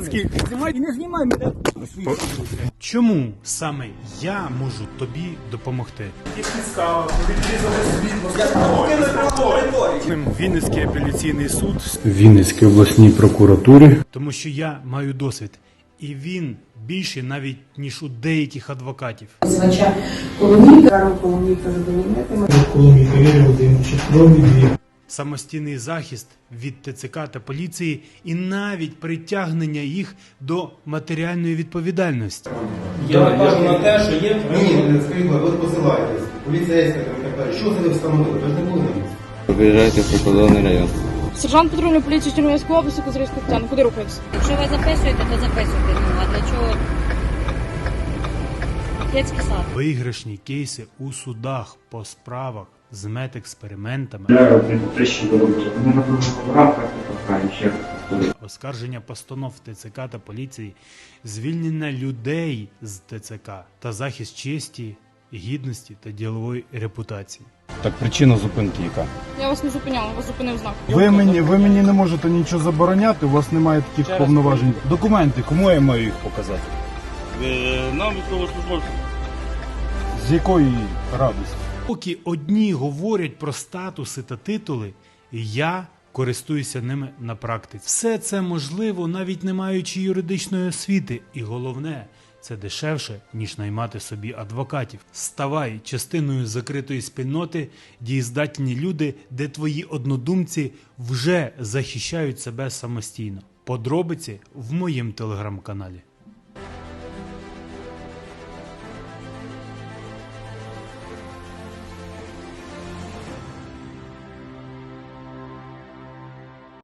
Знімай не знімай мене. Чому саме я можу тобі допомогти? Вінницький апеляційний суд. Вінницькій обласній прокуратурі. Тому що я маю досвід, і він більший навіть ніж у деяких адвокатів. Звача Коломійка, Коломійка задовольнити. Коломійка Юрій Володимирович, крові дві. Самостійний захист від ТЦК та поліції і навіть притягнення їх до матеріальної відповідальності. Я кажу на те, що є Ні, скажіть, ви посилаєтесь, поліцейська і так далі. Що це ви встановили? Ви ж не були на місці. Приїжджайте в прикордонний район. Сержант патрульної поліції Чернівецької області Козирського Тетяна. Куди рухаємося? Якщо ви записуєте, то записуйте. Ну, а для чого? Сад. Виграшні кейси у судах по справах з медекспериментами, оскарження постанов ТЦК та поліції, звільнення людей з ТЦК та захист честі, гідності та ділової репутації. Так причина зупинки яка? Я вас не зупиняла, вас зупинив знак. Ви мені, ви мені не можете нічого забороняти, у вас немає таких повноважень. Документи, кому я маю їх показати? нам військовослужбовцям. З якої радості? Поки одні говорять про статуси та титули, я користуюся ними на практиці. Все це можливо, навіть не маючи юридичної освіти, і головне. Це дешевше, ніж наймати собі адвокатів. Ставай частиною закритої спільноти, дієздатні люди, де твої однодумці вже захищають себе самостійно. Подробиці в моєму телеграм-каналі.